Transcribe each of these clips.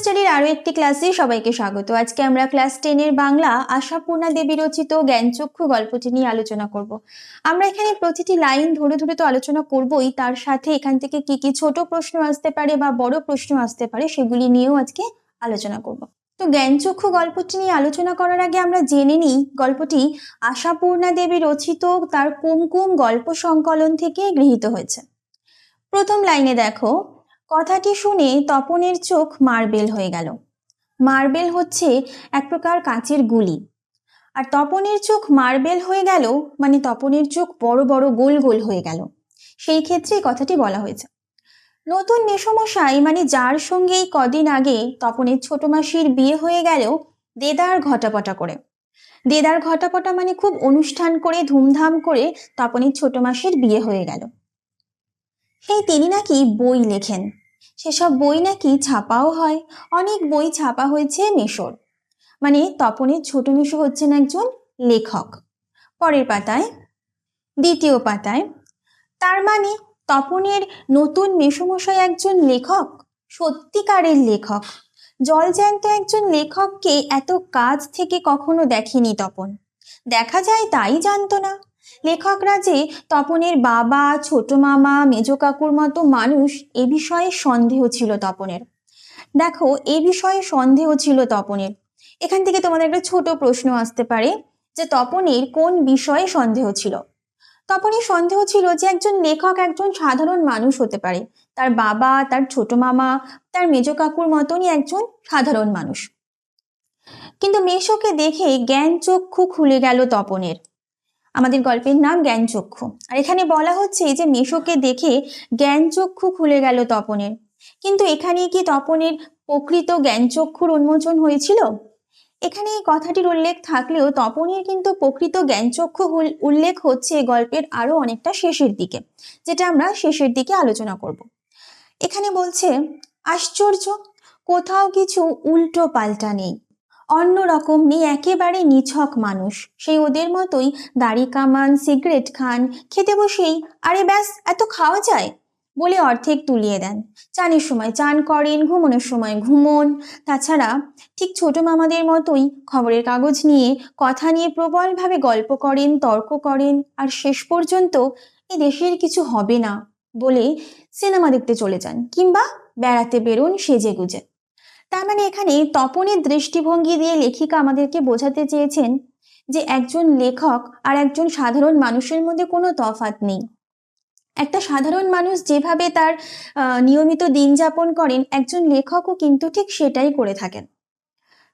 স্টাডির আরও একটি ক্লাসে সবাইকে স্বাগত। আজকে আমরা ক্লাস টেনের বাংলা আশাপূর্ণা দেবী রচিত জ্ঞানচক্ষু গল্পটি নিয়ে আলোচনা করব। আমরা এখানে প্রতিটি লাইন ধরে ধরে তো আলোচনা করবই, তার সাথে এখান থেকে কি কি ছোট প্রশ্ন আসতে পারে বা বড় প্রশ্ন আসতে পারে সেগুলি নিয়েও আজকে আলোচনা করব। তো জ্ঞানচক্ষু গল্পটি নিয়ে আলোচনা করার আগে আমরা জেনে নিই গল্পটি আশাপূর্ণা দেবী রচিত তার কুমকুম গল্প সংকলন থেকে গৃহীত হয়েছে। প্রথম লাইনে দেখো কথাটি শুনে তপনের চোখ মার্বেল হয়ে গেল। মার্বেল হচ্ছে এক প্রকার কাঁচের গুলি। আর তপনের চোখ মার্বেল হয়ে গেল মানে তপনের চোখ বড় বড় গোল গোল হয়ে গেল। সেই ক্ষেত্রে কথাটি বলা হয়েছে। নতুন মেসমশাই মানে যার সঙ্গেই কদিন আগে তপনের ছোট মাসির বিয়ে হয়ে গেল, দেদার ঘটাপটা করে। দেদার ঘটাপটা মানে খুব অনুষ্ঠান করে, ধুমধাম করে তপনের ছোট মাসির বিয়ে হয়ে গেল। সেই তিনি নাকি বই লেখেন। সেসব বই নাকি ছাপাও হয়। অনেক বই ছাপা হয়েছে মেশোর। মানে তপনের ছোট মেশো হচ্ছেন একজন লেখক। পরের পাতায়, দ্বিতীয় পাতায়, তার মানে তপনের নতুন মেসমশাই একজন লেখক? সত্যিকারের লেখক। জলজ্যান্ত একজন লেখককে এত কাজ থেকে কখনো দেখেনি তপন। দেখা যায় তাই জানতো না। লেখকরা যে তপনের বাবা, ছোট মামা, মেজ কাকুর মতো মানুষ, এ বিষয়ে সন্দেহ ছিল তপনের। দেখো, এ বিষয়ে সন্দেহ ছিল তপনের। এখান থেকে তোমাদের একটা ছোট প্রশ্ন আসতে পারে যে তপনের কোন বিষয়ে সন্দেহ ছিল? তপনের সন্দেহ ছিল যে একজন লেখক একজন সাধারণ মানুষ হতে পারে। তার বাবা, তার ছোট মামা, তার মেজ কাকুর মতনই একজন সাধারণ মানুষ। কিন্তু মেশোকে দেখে জ্ঞান চক্ষু খুলে গেল তপনের। আমাদের গল্পের নাম জ্ঞানচক্ষু। আর এখানে বলা হচ্ছে যে মেশোকে দেখে জ্ঞানচক্ষু খুলে গেল তপনের। কিন্তু এখানে কি তপনের প্রকৃত জ্ঞানচক্ষুর উন্মোচন হয়েছিল? এখানে এই কথাটির উল্লেখ থাকলেও তপনের কিন্তু প্রকৃত জ্ঞানচক্ষু উল্লেখ হচ্ছে গল্পের আরও অনেকটা শেষের দিকে, যেটা আমরা শেষের দিকে আলোচনা করব। এখানে বলছে, আশ্চর্য, কোথাও কিছু উল্টো পাল্টা নেই। অন্যরকম নেই, একেবারে নিছক মানুষ। সেই ওদের মতোই দাড়ি কামান, সিগারেট খান, খেতে বসেই আরে ব্যাস, এত খাওয়া যায়? বলে অর্ধেক তুলিয়ে দেন। চানের সময় চান করেন, ঘুমানোর সময় ঘুমন। তাছাড়া ঠিক ছোট মামাদের মতোই খবরের কাগজ নিয়ে, কথা নিয়ে প্রবলভাবে গল্প করেন, তর্ক করেন, আর শেষ পর্যন্ত এ দেশের কিছু হবে না বলে সিনেমা দেখতে চলে যান, কিংবা বেড়াতে বেরোন সেজে গুজে তার মানে এখানে তপনের দৃষ্টিভঙ্গি দিয়ে লেখিকা আমাদেরকে বোঝাতে চেয়েছেন যে একজন লেখক আর একজন সাধারণ মানুষের মধ্যে কোনো তফাত নেই। একটা সাধারণ মানুষ যেভাবে তার নিয়মিত দিন যাপন করেন, একজন লেখকও কিন্তু ঠিক সেটাই করে থাকেন।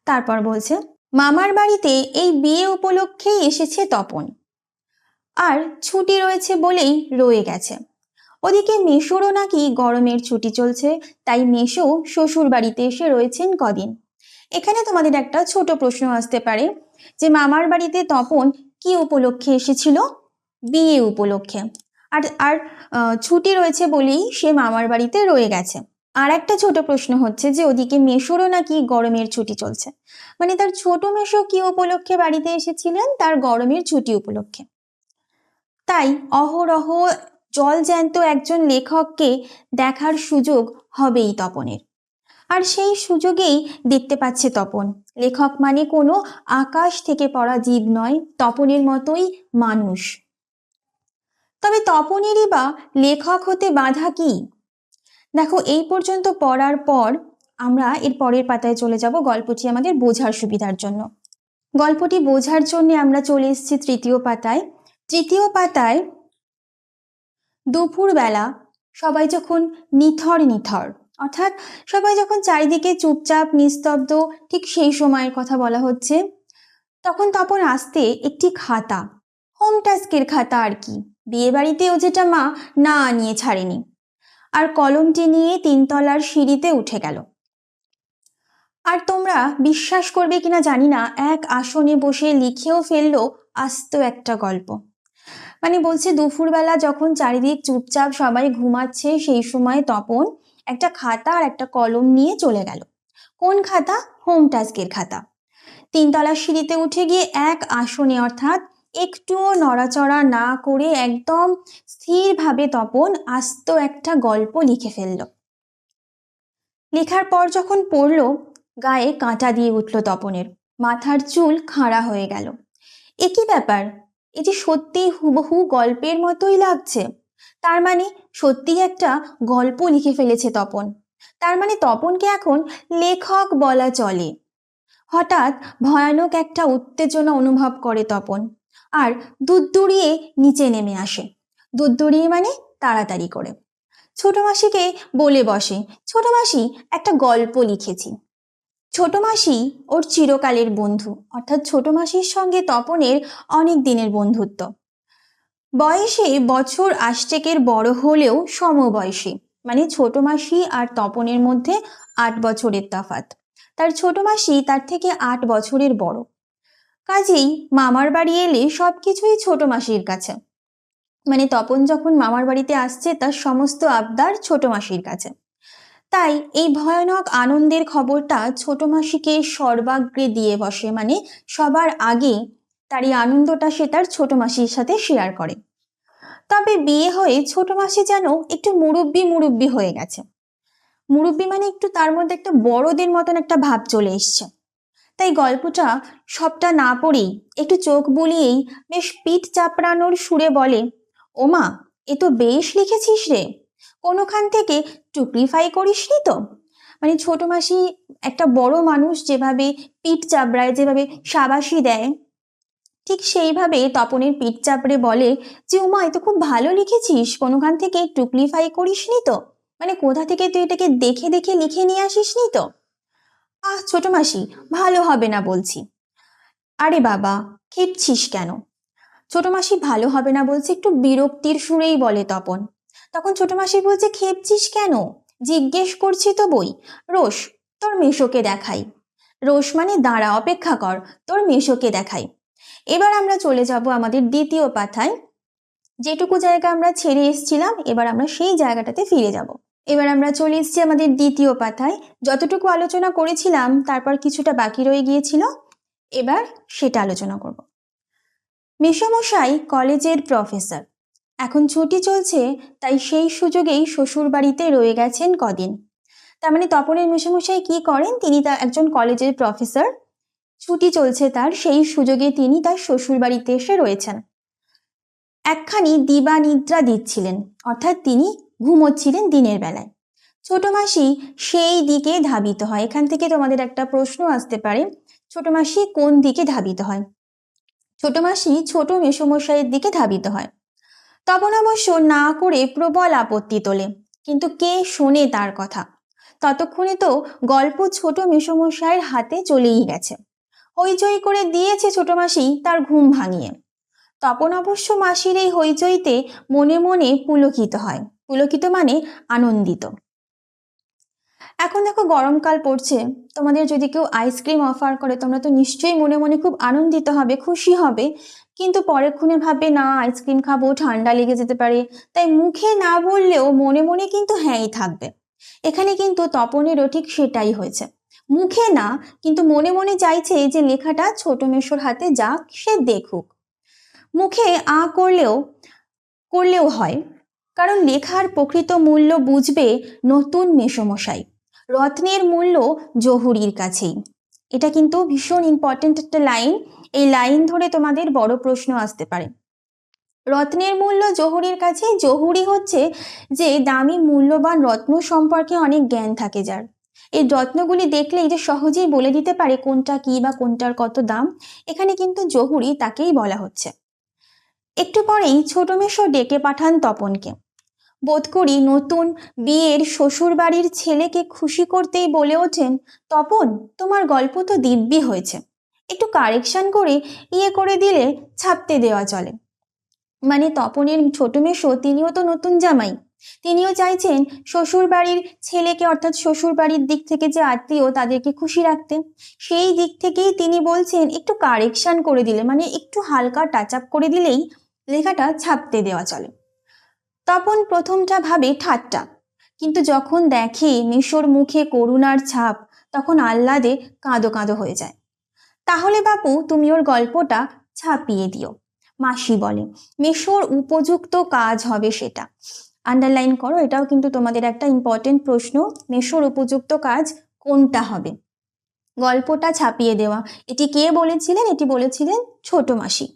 তারপর বলছে, মামার বাড়িতে এই বিয়ে উপলক্ষেই এসেছে তপন। আর ছুটি রয়েছে বলেই রয়ে গেছে। ওদিকে মেশোরও নাকি গরমের ছুটি চলছে, তাই মেশো শ্বশুর বাড়িতে এসে রয়েছেন কদিন। এখানে তোমাদের একটা ছোট প্রশ্ন আসতে পারে, যে মামার বাড়িতে তপন কি উপলক্ষে এসেছিল? বিয়ে উপলক্ষে। আর আর ছুটি রয়েছে বলেই সে মামার বাড়িতে রয়ে গেছে। আর একটা ছোট প্রশ্ন হচ্ছে যে ওদিকে মেশোরও নাকি গরমের ছুটি চলছে। মানে তার ছোট মেশো কি উপলক্ষে বাড়িতে এসেছিলেন? তার গরমের ছুটি উপলক্ষে। তাই অহরহ জল জ্যান্ত একজন লেখককে দেখার সুযোগ হবেই তপনের। আর সেই সুযোগেই দেখতে পাচ্ছে তপন। লেখক মানে কোনো আকাশ থেকে পড়া জীব নয়, তপনের মতোই মানুষ। তবে তপনেরই বা লেখক হতে বাধা কি? দেখো, এই পর্যন্ত পড়ার পর আমরা এর পরের পাতায় চলে যাব গল্পটি আমাদের বোঝার সুবিধার জন্য। গল্পটি বোঝার জন্য আমরা চলে এসেছি তৃতীয় পাতায়। তৃতীয় পাতায় দুপুরবেলা সবাই যখন নিথর নিথর, অর্থাৎ সবাই যখন চারিদিকে চুপচাপ, নিস্তব্ধ, ঠিক সেই সময়ের কথা বলা হচ্ছে, তখন তপন আসতে একটি খাতা, হোম টাস্কের খাতা আর কি বিয়ে বাড়িতেও যেটা মা না নিয়ে ছাড়েনি, আর কলমটি নিয়ে তিনতলার সিঁড়িতে উঠে গেল। আর তোমরা বিশ্বাস করবে কিনা জানি না, এক আসনে বসে লিখেও ফেলল আস্ত একটা গল্প। মানে বলছে দুপুরবেলা যখন চারিদিক চুপচাপ সবাই ঘুমাচ্ছে, সেই সময় তপন একটা খাতা আর একটা কলম নিয়ে চলে গেল। কোন খাতা? হোম টাস্কের খাতা। তিনতলা সিঁড়িতে উঠে গিয়ে এক আসনে অর্থাৎ একটুও নড়াচড়া না করে একদম স্থিরভাবে তপন আস্ত একটা গল্প লিখে ফেলল। লেখার পর যখন পড়ল, গায়ে কাঁটা দিয়ে উঠল তপনের। মাথার চুল খাড়া হয়ে গেল। একই ব্যাপার? এ যে সত্যিই হুবহু গল্পের মতোই লাগছে। তার মানে সত্যিই একটা গল্প লিখে ফেলেছে তপন। তার মানে তপনকে এখন লেখক বলা চলে। হঠাৎ ভয়ানক একটা উত্তেজনা অনুভব করে তপন, আর দুধ নিচে নেমে আসে। দুধ মানে তাড়াতাড়ি করে। ছোট মাসিকে বলে বসে ছোট মাসি একটা গল্প লিখেছি। ছোট মাসি ওর চিরকালের বন্ধু, অর্থাৎ ছোট মাসির সঙ্গে তপনের অনেক দিনের বন্ধুত্ব। বয়সে বছর আষ্টেকের বড় হলেও সমবয়সী মানে ছোট মাসি আর তপনের মধ্যে আট বছরের তফাত তার ছোট মাসি তার থেকে আট বছরের বড়। কাজেই মামার বাড়ি এলে সব কিছুই ছোট মাসির কাছে। মানে তপন যখন মামার বাড়িতে আসছে, তার সমস্ত আবদার ছোট মাসির কাছে। তাই এই ভয়ানক আনন্দের খবরটা ছোট মাসিকে সর্বাগ্রে দিয়ে বসে। মানে সবার আগে তার এই আনন্দটা সে তার ছোট মাসির সাথে শেয়ার করে। তবে বিয়ে হয়ে ছোট মাসি যেন একটু মুরব্বি মুরব্বি হয়ে গেছে। মুরব্বি মানে একটু তার মধ্যে একটা বড়দের মতন একটা ভাব চলে এসছে। তাই গল্পটা সবটা না পড়েই, একটু চোখ বুলিয়েই বেশ পিঠ চাপড়ানোর সুরে বলে, ওমা, এ তো বেশ লিখেছিস রে। কোনোখান থেকে টুকরিফাই করিসনি তো? মানে ছোট মাসি একটা বড় মানুষ যেভাবে পিঠ চাপড়ায়, যেভাবে সাবাসি দেয়, ঠিক সেইভাবে তপনের পিঠ চাপড়ে বলে যে, উমা তো খুব ভালো লিখেছিস, কোনোখান থেকে টুকলিফাই করিসনি তো? মানে কোথা থেকে তুই এটাকে দেখে দেখে লিখে নিয়ে আসিসনি তো? আহ, ছোট মাসি, ভালো হবে না বলছি। আরে বাবা, খেপছিস কেন? ছোট মাসি, ভালো হবে না বলছে, একটু বিরক্তির সুরেই বলে তপন। তখন ছোট মাসি বলছে, খেপছিস কেন? জিজ্ঞেস করছি তো বই। রোষ তোর মেশোকে দেখাই। রোষ মানে দাঁড়া, অপেক্ষা কর, তোর মেশোকে দেখাই। এবার আমরা চলে যাব আমাদের দ্বিতীয় পাথায় যেটুকু জায়গা আমরা ছেড়ে এসেছিলাম, এবার আমরা সেই জায়গাটাতে ফিরে যাব। এবার আমরা চলে এসেছি আমাদের দ্বিতীয় পাতায়। যতটুকু আলোচনা করেছিলাম, তারপর কিছুটা বাকি রয়ে গিয়েছিল। এবার সেটা আলোচনা করব। মেসমশাই কলেজের প্রফেসর। এখন ছুটি চলছে, তাই সেই সুযোগেই শ্বশুর বাড়িতে রয়ে গেছেন কদিন। তার মানে তপনের মেসমশাই কি করেন? তিনি তা একজন কলেজের প্রফেসর। ছুটি চলছে তার, সেই সুযোগে তিনি তার শ্বশুর বাড়িতে এসে রয়েছেন। একখানি দিবা নিদ্রা দিচ্ছিলেন, অর্থাৎ তিনি ঘুমোচ্ছিলেন দিনের বেলায়। ছোট মাসি সেই দিকে ধাবিত হয়। এখান থেকে তোমাদের একটা প্রশ্ন আসতে পারে, ছোট মাসি কোন দিকে ধাবিত হয়? ছোট মাসি ছোট মেসমশাইয়ের দিকে ধাবিত হয়। তখন অবশ্য না করে প্রবল আপত্তি তোলে। কিন্তু কে শোনে তার কথা? ততক্ষণে তো গল্প ছোট মেসমশাইয়ের হাতে চলেই গেছে। হইচই করে দিয়েছে ছোট মাসি তার ঘুম ভাঙিয়ে। তপন অবশ্য মাসির এই হইচইতে মনে মনে পুলকিত হয়। পুলকিত মানে আনন্দিত। এখন দেখো গরমকাল পড়ছে। তোমাদের যদি কেউ আইসক্রিম অফার করে, তোমরা তো নিশ্চয়ই মনে মনে খুব আনন্দিত হবে, খুশি হবে। কিন্তু পরেক্ষণে ভাবে না, আইসক্রিম খাব, ঠান্ডা লেগে যেতে পারে। তাই মুখে না বললেও মনে মনে কিন্তু হ্যাঁই থাকবে। এখানে কিন্তু তপনেরও ঠিক সেটাই হয়েছে। মুখে না, কিন্তু মনে মনে চাইছে যে লেখাটা ছোট মেশোর হাতে যাক, সে দেখুক। মুখে আ করলেও করলেও হয়, কারণ লেখার প্রকৃত মূল্য বুঝবে নতুন মেসমশাই রত্নের মূল্য জহুরির কাছেই। এটা কিন্তু ভীষণ ইম্পর্টেন্ট একটা লাইন এই লাইন ধরে তোমাদের বড় প্রশ্ন আসতে পারে। রত্নের মূল্য জহুরির কাছে, জহুরি হচ্ছে যে দামি, মূল্যবান রত্ন সম্পর্কে অনেক জ্ঞান থাকে যার। এই রত্নগুলি দেখলেই যে সহজেই বলে দিতে পারে কোনটা কি বা কোনটার কত দাম, এখানে কিন্তু জহুরি তাকেই বলা হচ্ছে। একটু পরেই ছোট মেশো ডেকে পাঠান তপনকে। বোধ করি নতুন বিয়ের শ্বশুর বাড়ির ছেলেকে খুশি করতেই বলে ওঠেন, তপন, তোমার গল্প তো দিব্যি হয়েছে। একটু কারেকশন করে ইয়ে করে দিলে ছাপতে দেওয়া চলে। মানে তপনের ছোট মেশো তিনিও তো নতুন জামাই। তিনিও চাইছেন শ্বশুর বাড়ির ছেলেকে, অর্থাৎ শ্বশুর বাড়ির দিক থেকে যে আত্মীয়, তাদেরকে খুশি রাখতে। সেই দিক থেকেই তিনি বলছেন, একটু কারেকশন করে দিলে মানে একটু হালকা টাচ আপ করে দিলেই লেখাটা ছাপতে দেওয়া চলে। তপন প্রথমটা ভাবে ঠাট্টা। কিন্তু যখন দেখে মিশোর মুখে করুণার ছাপ, তখন আহ্লাদে কাঁদো কাঁদো হয়ে যায়। তাহলে বাপু, তুমি ওর গল্পটা ছাপিয়ে দিও। মাসি বলে, মেশোর উপযুক্ত কাজ হবে সেটা। আন্ডারলাইন করো, এটাও কিন্তু তোমাদের একটা ইম্পর্টেন্ট প্রশ্ন, মেশোর উপযুক্ত কাজ কোনটা হবে? গল্পটা ছাপিয়ে দেওয়া। এটি কে বলেছিলেন? এটি বলেছিলেন ছোট মাসি।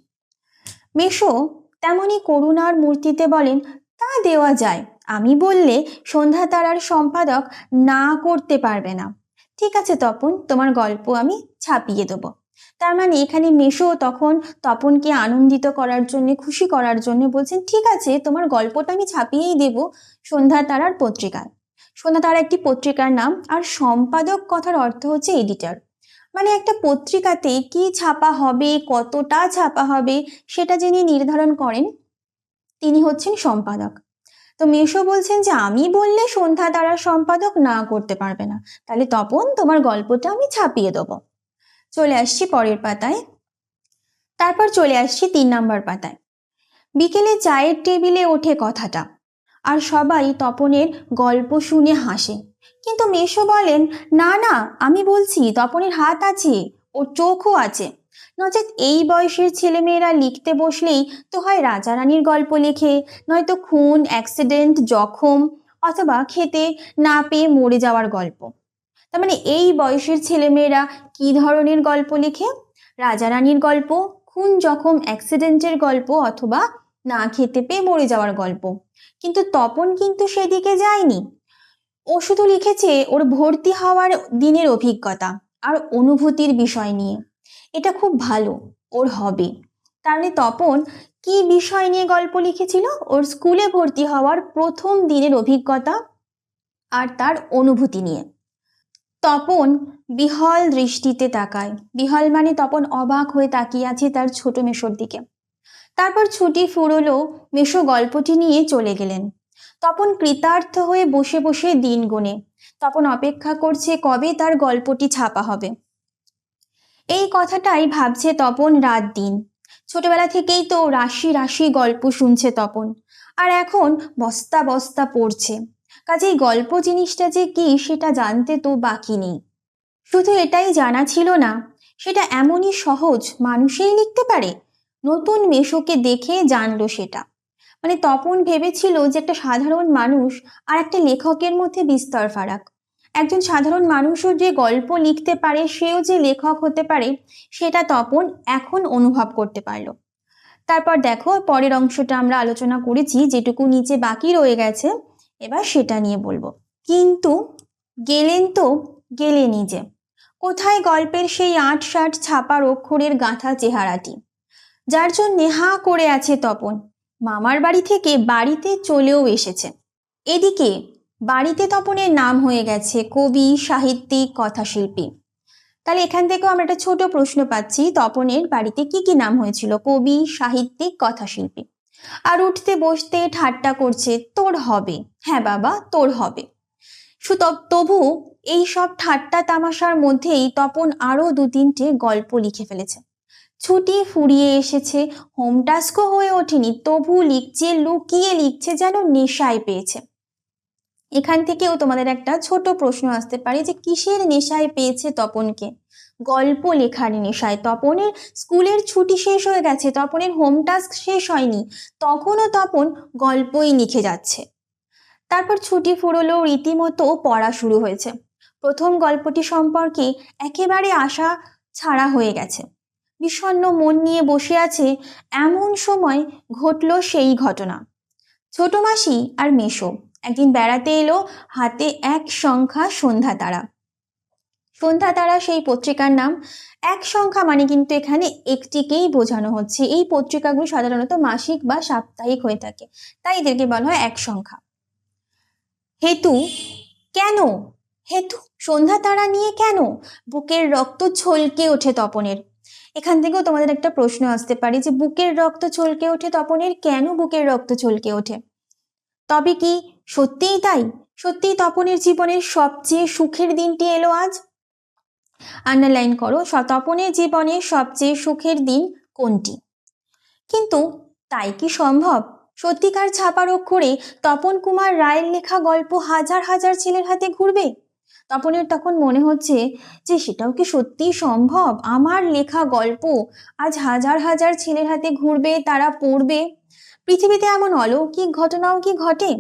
মেশো তেমনি করুণার মূর্তিতে বলেন, তা দেওয়া যায়। আমি বললে সন্ধ্যা তারার সম্পাদক না করতে পারবে না। ঠিক আছে তপন, তোমার গল্প আমি ছাপিয়ে দেবো। তার মানে এখানে মেশো তখন তপনকে আনন্দিত করার জন্য, খুশি করার জন্য বলছেন, ঠিক আছে, তোমার গল্পটা আমি ছাপিয়েই দেব সন্ধ্যা তারার পত্রিকায়। সন্ধ্যা তারা একটি পত্রিকার নাম, আর সম্পাদক কথার অর্থ হচ্ছে এডিটর। মানে একটা পত্রিকাতে কি ছাপা হবে, কতটা ছাপা হবে, সেটা যিনি নির্ধারণ করেন, তিনি হচ্ছেন সম্পাদক। তো মেশো বলছেন যে, আমি বললে সন্ধ্যা তারার সম্পাদক না করতে পারবে না। তাহলে তপন, তোমার গল্পটা আমি ছাপিয়ে দেবো। চলে আসছি পরের পাতায়। তারপর চলে আসছি তিন নাম্বার পাতায়। বিকেলে চায়ের টেবিলে ওঠে কথাটা, আর সবাই তপনের গল্প শুনে হাসে। কিন্তু মেশো বলেন, না না, আমি বলছি, তপনের হাত আছে, ওর চোখও আছে। নচেত এই বয়সের ছেলেমেয়েরা লিখতে বসলেই তো হয় রাজা রানীর গল্প লেখে, নয়তো খুন, অ্যাক্সিডেন্ট, জখম, অথবা খেতে না পেয়ে মরে যাওয়ার গল্প। তার মানে এই বয়সের ছেলেমেয়েরা কি ধরনের গল্প লেখে? রাজা রানীর গল্প, খুন জখম অ্যাক্সিডেন্টের গল্প অথবা না খেতে পেয়ে মরে যাওয়ার গল্প। কিন্তু তপন কিন্তু সেদিকে যায়নি। ও শুধু লিখেছে ওর ভর্তি হওয়ার দিনের অভিজ্ঞতা আর অনুভূতির বিষয় নিয়ে। এটা খুব ভালো, ওর হবে। তাহলে তপন কি বিষয় নিয়ে গল্প লিখেছিল? ওর স্কুলে ভর্তি হওয়ার প্রথম দিনের অভিজ্ঞতা আর তার অনুভূতি নিয়ে। তপন বিহল দৃষ্টিতে তাকায়। বিহল মানে তপন অবাক হয়ে তাকিয়ে আছে তার ছোট মেশোর দিকে। তারপর ছুটি ফুরলো, মেশো গল্পটি নিয়ে চলে গেলেন। তপন কৃতার্থ হয়ে বসে বসে দিন গুনে। তপন অপেক্ষা করছে কবে তার গল্পটি ছাপা হবে। এই কথাটাই ভাবছে তপন রাত দিন। ছোটবেলা থেকেই তো রাশি রাশি গল্প শুনছে তপন। আর এখন বস্তা বস্তা পড়ছে। কাজেই গল্প জিনিসটা যে কি সেটা জানতে তো বাকি নেই। শুধু এটাই জানা ছিল না, সেটা এমনই সহজ মানুষেই লিখতে পারে। নতুন মেশোকে দেখে জানলো সেটা। মানে তপন ভেবেছিল যে একটা সাধারণ মানুষ আর একটা লেখকের মধ্যে বিস্তর ফারাক। একজন সাধারণ মানুষও যে গল্প লিখতে পারে, সেও যে লেখক হতে পারে, সেটা তপন এখন অনুভব করতে পারল। তারপর দেখো, পরের অংশটা আমরা আলোচনা করেছি, যেটুকু নিচে বাকি রয়ে গেছে। এবার সেটা নিয়ে বলব। কিন্তু গেলেন তো গেলে নিজে কোথায় গল্পের সেই আট ষাট ছাপার অক্ষরের গাঁথা চেহারাটি? যার জন্যে হাঁ করে আছে তপন। মামার বাড়ি থেকে বাড়িতে চলেও এসেছে। এদিকে বাড়িতে তপনের নাম হয়ে গেছে কবি, সাহিত্যিক, কথাশিল্পী। তাহলে এখান থেকেও আমরা একটা ছোট প্রশ্ন পাচ্ছি, তপনের বাড়িতে কি কি নাম হয়েছিল? কবি, সাহিত্যিক, কথাশিল্পী। আর উঠতে বসতে ঠাট্টা করছে, তোর হবে। হ্যাঁ বাবা, তোর হবে। তবু এই সব ঠাট্টা তামাশার মধ্যেই তপন আরও দু তিনটে গল্প লিখে ফেলেছে। ছুটি ফুরিয়ে এসেছে, হোম টাস্কও হয়ে ওঠেনি, তবু লিখছে, লুকিয়ে লিখছে যেন নেশায় পেয়েছে। এখান থেকেও তোমাদের একটা ছোট প্রশ্ন আসতে পারে যে কিসের নেশায় পেয়েছে তপনকে? গল্প লেখার নেশায়। তপনের স্কুলের ছুটি শেষ হয়ে গেছে, তপনের হোম টাস্ক শেষ হয়নি, তখনও তপন গল্পই লিখে যাচ্ছে। তারপর ছুটি ফুরলো রীতিমতো পড়া শুরু হয়েছে। প্রথম গল্পটি সম্পর্কে একেবারে আশা ছাড়া হয়ে গেছে। বিষণ্ন মন নিয়ে বসে আছে এমন সময় ঘটল সেই ঘটনা। ছোট মাসি আর মেশো একদিন বেড়াতে এলো, হাতে এক সংখ্যা সন্ধ্যা তারা। সন্ধ্যা তারা সেই পত্রিকার নাম। এক সংখ্যা মানে কিন্তু এখানে একটিকেই বোঝানো হচ্ছে। এই পত্রিকাগুলো সাধারণত মাসিক বা সাপ্তাহিক হয়ে থাকে। তাই এদেরকে বলা হয় এক সংখ্যা। হেতু কেন? হেতু সন্ধ্যা তারা নিয়ে কেন? বুকের রক্ত ছলকে ওঠে তপনের। এখান থেকেও তোমাদের একটা প্রশ্ন আসতে পারে যে, বুকের রক্ত ছলকে ওঠে তপনের? কেন বুকের রক্ত ছলকে ওঠে? তবে কি সত্যিই তাই? সত্যিই তপনের জীবনের সবচেয়ে সুখের দিনটি এলো আজ? আন্ডারলাইন করো তপনের জীবনের সবচেয়ে সুখের দিন কোনটি? কিন্তু তাই কি সম্ভব? সত্যিকার ছাপার অক্ষরে তপন কুমার রায়ের লেখা গল্প হাজার হাজার ছেলের হাতে ঘুরবে? তপনের তখন মনে হচ্ছে যে সেটাও কি সত্যিই সম্ভব? আমার লেখা গল্প আজ হাজার হাজার ছেলের হাতে ঘুরবে, তারা পড়বে। পৃথিবীতে এমন অলৌকিক ঘটনাও কি ঘটে?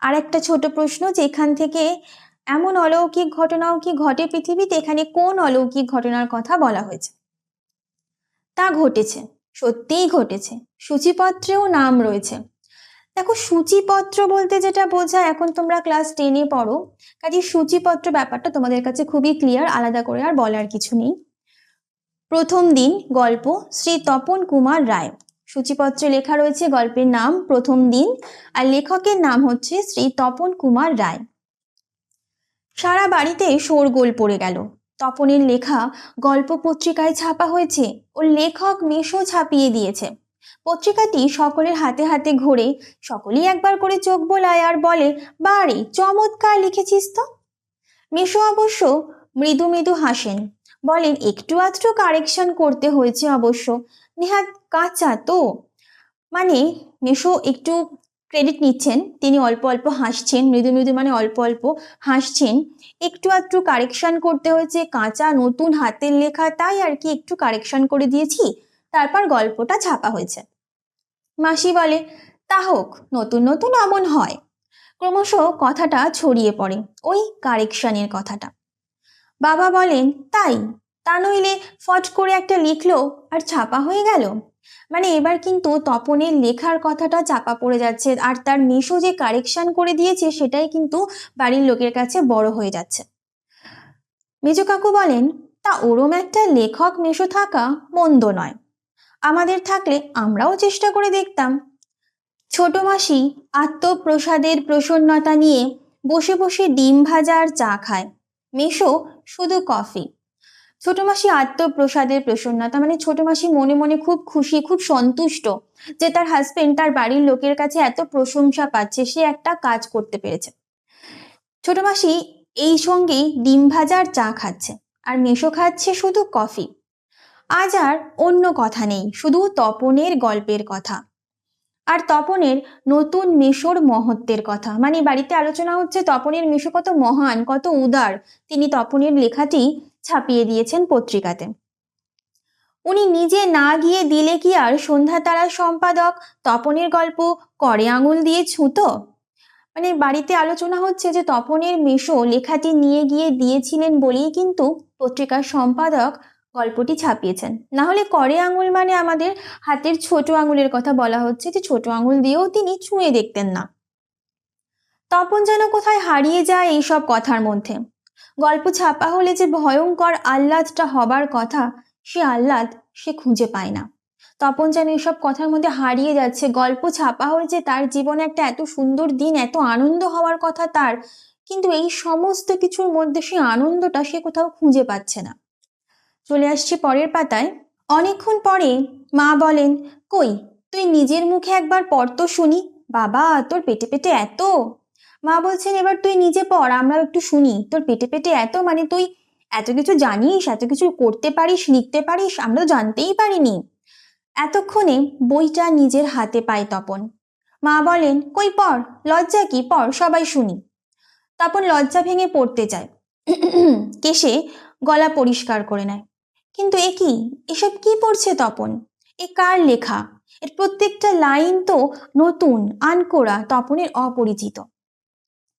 আর একটা ছোট প্রশ্ন, যেখান থেকে এমন অলৌকিক ঘটনাও কি ঘটে পৃথিবীতে? এখানে কোন অলৌকিক ঘটনার কথা বলা হয়েছে? তা ঘটেছে, সত্যিই ঘটেছে। সূচিপত্রেও নাম রয়েছে। দেখো, সূচিপত্র বলতে যেটা বোঝায়, এখন তোমরা ক্লাস টেনে পড়ো কাজে সূচিপত্র ব্যাপারটা তোমাদের কাছে খুবই ক্লিয়ার আলাদা করে আর বলার কিছু নেই। প্রথম দিন, গল্প, শ্রী তপন কুমার রায়। সূচিপত্রে লেখা রয়েছে গল্পের নাম প্রথম দিন, আর লেখকের নাম হচ্ছে শ্রী তপন কুমার রায়। সারা বাড়িতে শোরগোল পড়ে গেল। তপনের লেখা গল্প পত্রিকায় ছাপা হয়েছে ও লেখক মেশো ছাপিয়ে দিয়েছে। পত্রিকাটি সকলের হাতে হাতে ঘোরে, সকলেই একবার করে চোখ বোলায় আর বলে, বারে, চমৎকার লিখেছিস তো। মেশো অবশ্য মৃদু মৃদু হাসেন। বলেন, একটু আধটু কারেকশন করতে হয়েছে অবশ্য। নেহাত কাঁচা তো। মানে মেশো একটু ক্রেডিট নিচ্ছেন, তিনি অল্প অল্প হাসছেন, মৃদু মৃদু মানে অল্প অল্প হাসছেন। একটু আধটু কারেকশন করতে হয়েছে, কাঁচা নতুন হাতের লেখা, তাই আর কি একটু কারেকশন করে দিয়েছি, তারপর গল্পটা ছাপা হয়েছে। মাসি বলে, তা হোক, নতুন নতুন এমন হয়। ক্রমশ কথাটা ছড়িয়ে পড়ে, ওই কারেকশনের কথাটা। বাবা বলেন, তাই তা নইলে ফট করে একটা লিখলো আর ছাপা হয়ে গেল। মানে এবার কিন্তু তপনের লেখার কথাটা চাপা পড়ে যাচ্ছে আর তার মেশো যে কারেকশন করে দিয়েছে সেটাই কিন্তু বাড়ির লোকের কাছে বড় হয়ে যাচ্ছে। মেজো কাকু বলেন, তা ওরম একটা লেখক মেশো থাকা মন্দ নয়। আমাদের থাকলে আমরাও চেষ্টা করে দেখতাম। ছোট মাসি আত্মপ্রসাদের প্রসন্নতা নিয়ে বসে বসে ডিম ভাজা আর চা খায়। মেশো শুধু কফি। ছোট মাসি আত্মপ্রসাদের প্রসন্নতা মানে ছোট মাসি মনে মনে খুব খুশি, খুব সন্তুষ্ট যে তার হাজবেন্ড তার বাড়ির লোকের কাছে এত প্রশংসা পাচ্ছে, সে একটা কাজ করতে পেরেছে। ছোট মাসি এই সঙ্গেই ডিম ভাজার চা খাচ্ছে, আর মেশো খাচ্ছে শুধু কফি। আজ আর অন্য কথা নেই, শুধু তপনের গল্পের কথা। আর তপনের নতুন মেশোর মহত্বের কথা মানে বাড়িতে আলোচনা হচ্ছে তপনের মেশো কত মহান, কত উদার। তিনি তপনের লেখাটি ছাপিয়ে দিয়েছেন পত্রিকাতে। উনি নিজে না গিয়ে দিলে কি আর সন্ধ্যা তারার সম্পাদক তপনের গল্প করে আঙুল দিয়ে ছুতো? মানে বাড়িতে আলোচনা হচ্ছে যে তপনের মেশো লেখাটি নিয়ে গিয়ে দিয়েছিলেন বলেই কিন্তু পত্রিকার সম্পাদক গল্পটি ছাপিয়েছেন। না হলে করে আঙুল মানে আমাদের হাতের ছোট আঙুলের কথা বলা হচ্ছে যে ছোট আঙুল দিয়েও তিনি ছুঁয়ে দেখতেন না। তপন যেন কোথায় হারিয়ে যায় এইসব কথার মধ্যে। গল্প ছাপা হলে যে ভয়ঙ্কর আহ্লাদটা হবার কথা, সে আহ্লাদ সে খুঁজে পায় না। তপন যেন এসব কথার মধ্যে হারিয়ে যাচ্ছে। গল্প ছাপা হয়েছে তার জীবনে একটা এত সুন্দর দিন, এত আনন্দ হওয়ার কথা তার, কিন্তু এই সমস্ত কিছুর মধ্যে সে আনন্দটা সে কোথাও খুঁজে পাচ্ছে না। চলে আসছি পরের পাতায়। অনেকক্ষণ পরে মা বলেন, কই, তুই নিজের মুখে একবার পড় তো শুনি। বাবা, তোর পেটে পেটে এত মা বলছেন, এবার তুই নিজে পড়, আমরাও একটু শুনি। তোর পেটে পেটে এত মানে তুই এত কিছু জানিস, এত কিছু করতে পারিস, লিখতে পারিস আমরা তো জানতেই পারিনি। এতক্ষণে বইটা নিজের হাতে পায় তপন। মা বলেন, কই পড়, লজ্জা কি? পড়, সবাই শুনি। তপন লজ্জা ভেঙে পড়তে যায়। কেসে গলা পরিষ্কার করে নেয়। কিন্তু এ কি? এসব কি পড়ছে তপন? এ কার লেখা? এর প্রত্যেকটা লাইন তো নতুন আনকোড়া তপনের অপরিচিত।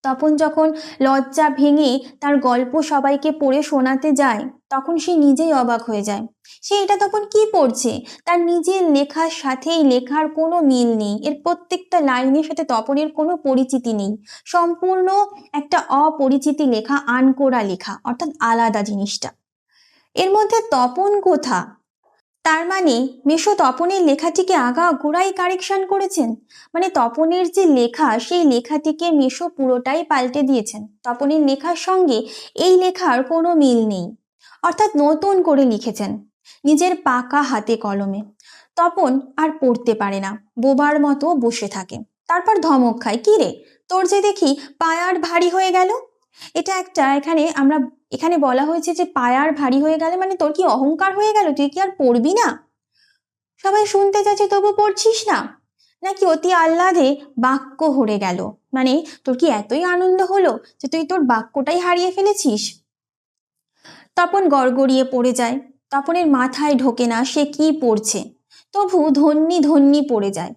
তপন যখন লজ্জা ভেঙে তার গল্প সবাইকে পড়ে শোনাতে যায়, তখন সে নিজেই অবাক হয়ে যায়। সে এটা তখন কি পড়ছে? তার নিজের লেখার সাথে এই লেখার কোনো মিল নেই। এর প্রত্যেকটা লাইনের সাথে তপনের কোনো পরিচিতি নেই। সম্পূর্ণ একটা অপরিচিতি লেখা আনকোড়া লেখা, অর্থাৎ আলাদা জিনিসটা। এর মধ্যে তপন কোথা? তার মানে মেশো তপনের লেখাটিকে আগা গোড়াই কারেকশন করেছেন? মানে তপনের যে লেখা, সেই লেখাটিকে মেশো পুরোটাই পাল্টে দিয়েছেন। তপনের লেখার সঙ্গে এই লেখার কোনো মিল নেই। অর্থাৎ নতুন করে লিখেছেন। নিজের পাকা হাতে কলমে। তপন আর পড়তে পারে না। বোবার মতো বসে থাকে। তারপর ধমক খায়, কি রে? তোর যে দেখি পায়ার ভারী হয়ে গেল? এটা একটা, এখানে আমরা, এখানে বলা হয়েছে যে পায়ার ভারী হয়ে গেলে মানে তোর কি অহংকার হয়ে গেল? তুই কি আর পড়বি না? সবাই শুনতে যাচ্ছে তবু পড়ছিস না? নাকি অতি আহ্লাদে বাক্য হরে গেল? মানে তোর কি এতই আনন্দ হলো যে তুই তোর বাক্যটাই হারিয়ে ফেলেছিস? তপন গড়গড়িয়ে পড়ে যায়। তপনের মাথায় ঢোকে না সে কি পড়ছে। তবু ধন্যি ধন্যি পড়ে যায়।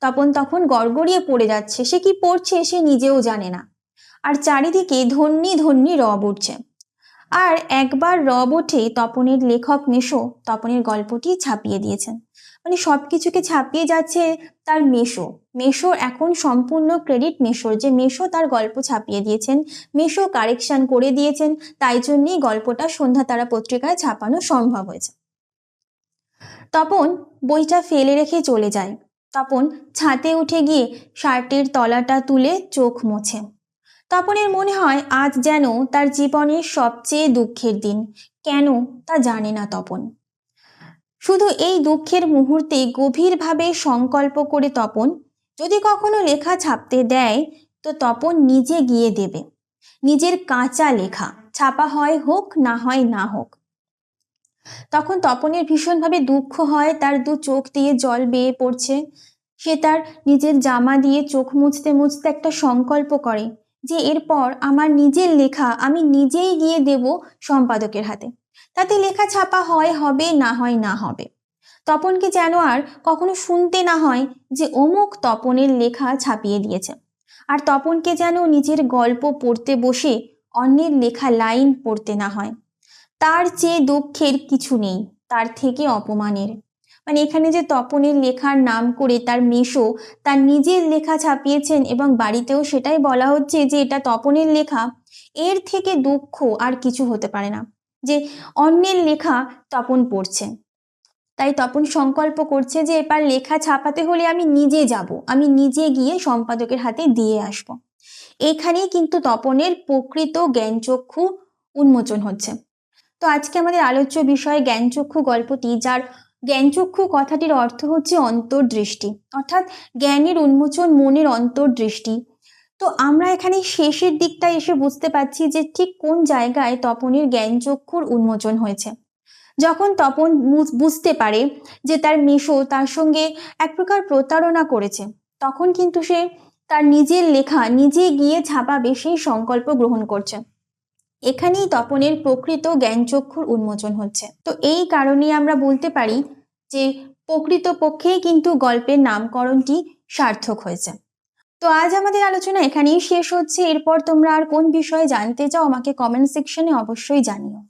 তপন তখন গড়গড়িয়ে পড়ে যাচ্ছে। সে কি পড়ছে সে নিজেও জানে না। আর চারিদিকে ধন্যি ধন্যি রব উঠছে। আর একবার রব ওঠে তপনের লেখক মেশো তপনের গল্পটি ছাপিয়ে দিয়েছেন। মানে সব কিছুকে ছাপিয়ে যাচ্ছে তার মেশো। মেশোর এখন সম্পূর্ণ ক্রেডিট মেশোর। যে মেশো তার গল্প ছাপিয়ে দিয়েছেন, মেশো কারেকশন করে দিয়েছেন, তাই জন্যই গল্পটা সন্ধ্যা তারা পত্রিকায় ছাপানো সম্ভব হয়েছে। তপন বইটা ফেলে রেখে চলে যায়। তপন ছাতে উঠে গিয়ে শার্টের তলাটা তুলে চোখ মোছে। তপনের মনে হয় আজ যেন তার জীবনের সবচেয়ে দুঃখের দিন। কেন তা জানে না তপন। শুধু এই দুঃখের মুহূর্তে গভীরভাবে সংকল্প করে তপন যদি কখনো লেখা ছাপতে দেয়, তো তপন নিজে গিয়ে দেবে। নিজের কাঁচা লেখা, ছাপা হয় হোক না হয় না হোক। তখন তপনের ভীষণভাবে দুঃখ হয়, তার দু চোখ দিয়ে জল বেয়ে পড়ছে। সে তার নিজের জামা দিয়ে চোখ মুছতে মুছতে একটা সংকল্প করে যে এরপর আমার নিজের লেখা আমি নিজেই গিয়ে দেব সম্পাদকের হাতে। তাতে লেখা ছাপা হয়, হবে, না হয়, না হবে। তপনকে যেন আর কখনো শুনতে না হয় যে অমুক তপনের লেখা ছাপিয়ে দিয়েছে। আর তপনকে যেন নিজের গল্প পড়তে বসে অন্যের লেখা লাইন পড়তে না হয়। তার চেয়ে দুঃখের কিছু নেই, তার থেকে অপমানের। মানে এখানে যে তপনের লেখার নাম করে তার মেশো, তার নিজের লেখা ছাপিয়েছেন এবং বাড়িতেও সেটাই বলা হচ্ছে যে এটা তপনের লেখা। এর থেকে দুঃখ আর কিছু হতে পারে না, যে অন্যের লেখা তপন পড়ছে। তাই তপন সংকল্প করছে যে এবার লেখা ছাপাতে হলে আমি নিজে যাব, আমি নিজে গিয়ে সম্পাদকের হাতে দিয়ে আসব। এখানেই কিন্তু তপনের প্রকৃত জ্ঞানচক্ষু উন্মোচন হচ্ছে। তো আজকে আমাদের আলোচ্য বিষয় জ্ঞানচক্ষু গল্পটি, যার জ্ঞানচক্ষু কথাটির অর্থ হচ্ছে অন্তর্দৃষ্টি, অর্থাৎ জ্ঞানের উন্মোচন মনের অন্তর্দৃষ্টি। তো আমরা এখানে শেষের দিকটা এসে বুঝতে পারছি যে ঠিক কোন জায়গায় তপনের জ্ঞানচক্ষুর উন্মোচন হয়েছে। যখন তপন বুঝতে পারে যে তার মেশো তার সঙ্গে এক প্রকার প্রতারণা করেছে, তখন কিন্তু সে তার নিজের লেখা নিজে গিয়ে ছাপাবে সেই সংকল্প গ্রহণ করছে। এখানেই তপনের প্রকৃত জ্ঞানচক্ষুর উন্মোচন হচ্ছে। তো এই কারণে আমরা বলতে পারি যে প্রকৃত পক্ষেই কিন্তু গল্পের নামকরণটি সার্থক হয়েছে। তো আজ আমাদের আলোচনা এখানেই শেষ হচ্ছে। এরপর তোমরা আর কোন বিষয়ে জানতে চাও আমাকে কমেন্ট সেকশনে অবশ্যই জানিও।